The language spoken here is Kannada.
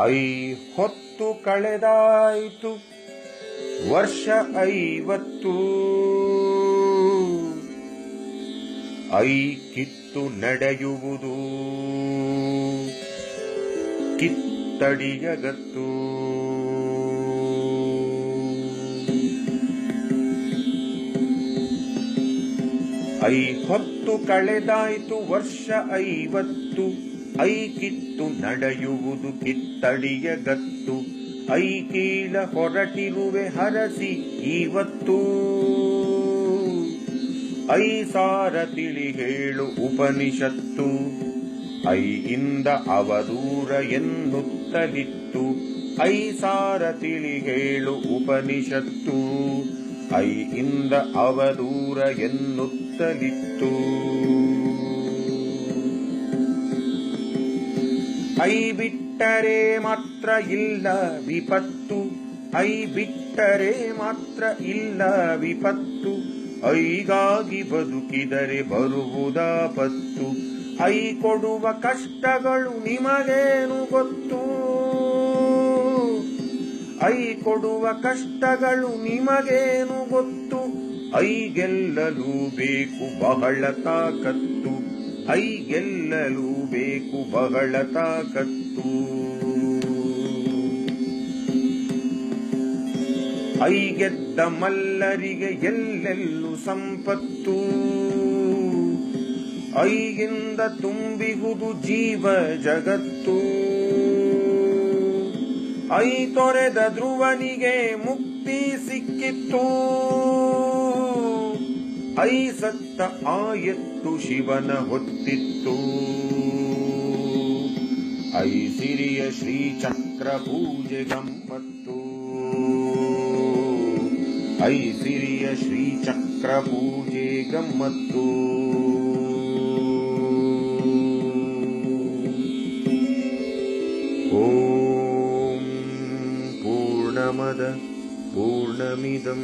ಐ ಹೊತ್ತು ಕಳೆದಾಯಿತು. ವರ್ಷ ಐವತ್ತು. ಐ ಕಿತ್ತು ನಡೆಯುವುದು. ಕಿತ್ತಡಿಯಗತ್ತು. ಐ ಹೊತ್ತು ಕಳೆದಾಯಿತು ವರ್ಷ ಐವತ್ತು. ಐ ಕಿತ್ತು ನಡೆಯುವುದು ಕಿತ್ತಡಿಯ ಗತ್ತು. ಐ ಕೀಳ ಹೊರಟಿರುವೆ ಹರಸಿ ಇವತ್ತು. ಐ ಸಾರ ತಿಳಿ ಹೇಳು ಉಪನಿಷತ್ತು. ಐ ಇಂದ ಅವದೂರ ಎನ್ನುತ್ತಲಿತ್ತು. ಐ ಸಾರ ತಿಳಿ ಹೇಳು ಉಪನಿಷತ್ತು. ಐ ಇಂದ ಅವದೂರ ಎನ್ನುತ್ತಲಿತ್ತು. ಐ ಬಿಟ್ಟರೆ ಮಾತ್ರ ಇಲ್ಲ ವಿಪತ್ತು. ಐ ಬಿಟ್ಟರೆ ಮಾತ್ರ ಇಲ್ಲ ವಿಪತ್ತು. ಐಗಾಗಿ ಬದುಕಿದರೆ ಬರುವುದಾಪತ್ತು ಐ ಕೊಡುವ ಕಷ್ಟಗಳು ನಿಮಗೇನು ಗೊತ್ತು? ಐ ಕೊಡುವ ಕಷ್ಟಗಳು ನಿಮಗೇನು ಗೊತ್ತು? ಐ ಗೆಲ್ಲಲು ಬೇಕು ಬಹಳ ತಾಕತ್ತು. ಐ ಗೆಲ್ಲಲು ಬೇಕು ಬಹಳ ತಾಕತ್ತು. ಐ ಗೆದ್ದ ಮಲ್ಲರಿಗೆ ಎಲ್ಲೆಲ್ಲೂ ಸಂಪತ್ತು. ಐಗಿಂದ ತುಂಬಿಗುದು ಜೀವ ಜಗತ್ತು. ಐ ತೊರೆದ ಧ್ರುವನಿಗೆ ಮುಕ್ತಿ ಸಿಕ್ಕಿತ್ತು. ಐ ಸತ್ತ ಆಯತ್ತು ಶಿವನ ಹೊತ್ತಿತ್ತು ಐ ಸಿರಿಯ ಶ್ರೀಚಕ್ರ ಪೂಜೆ ಗಮ್ಮತ್ತು ಐ ಸಿರಿಯ ಶ್ರೀಚಕ್ರ ಪೂಜೆ ಗಮ್ಮತ್ತು ॐ पूर्णमद पूर्णमिदम्